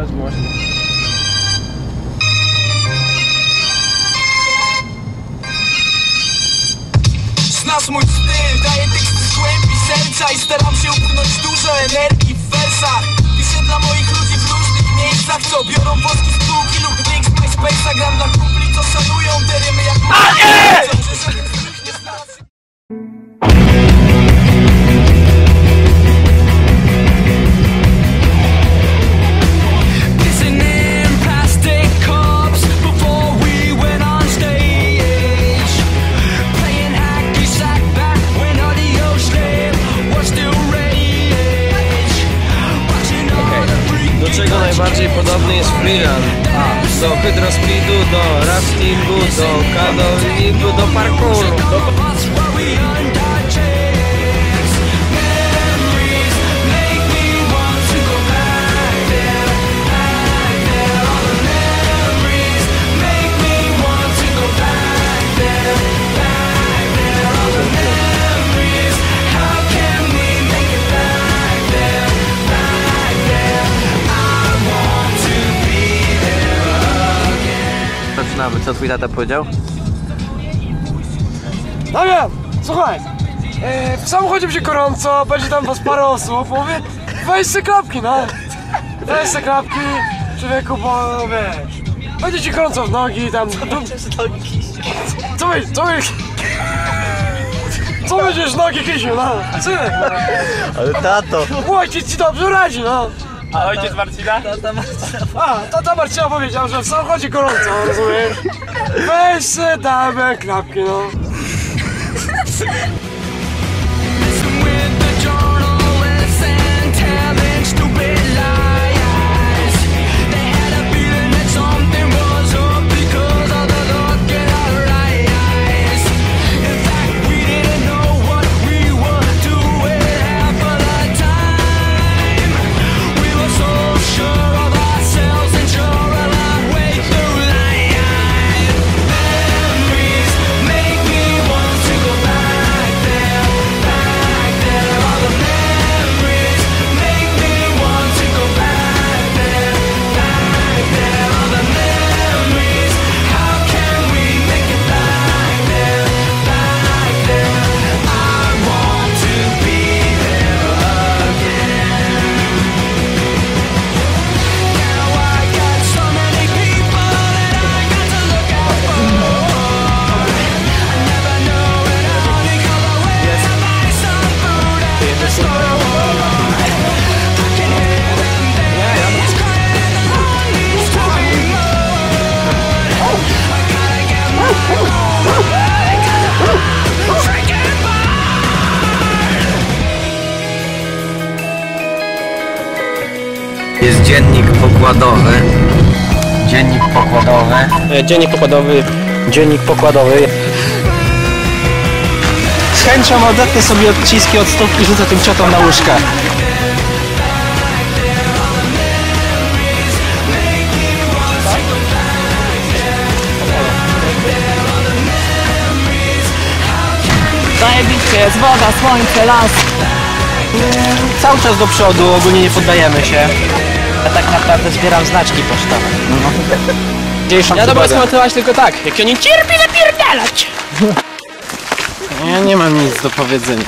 возможно. С нас мульт, да, это своим писельца и старался. Czego najbardziej podobny jest freerun? Do hydrospeedu, do raftingu, do kadolingu, do parkouru. That's Zaczynamy. Co twój tata powiedział? Damian, słuchaj, e, w samochodzie będzie gorąco, będzie tam was parę osób, mówię, weź se klapki, no. Weź se klapki, człowieku, bo wiesz, będzie ci gorąco w nogi, tam... Co byś, co byś... Co będziesz nogi kisiu, no? Synek, no. Ale tato! Ojciec ci dobrze radzi, no. A ojciec Marcina? A, tata Marcina powiedział, że w samochodzie gorąco, rozumiesz? Weź se damy klapki, no. Jest dziennik pokładowy. Dziennik pokładowy. E, Dziennik pokładowy. Dziennik pokładowy. Z chęcią odetnę sobie odciski od stóp i rzucę tym ciotom na łóżka. Zajebiście jest woda, słońce, las. Cały czas do przodu, ogólnie nie poddajemy się. Ja tak naprawdę zbieram znaczki pocztowe. Dzisiejszą Ja przygodę. skomentować tylko tak. Jak ja nie cierpię napierdalać. Ja nie mam nic do powiedzenia.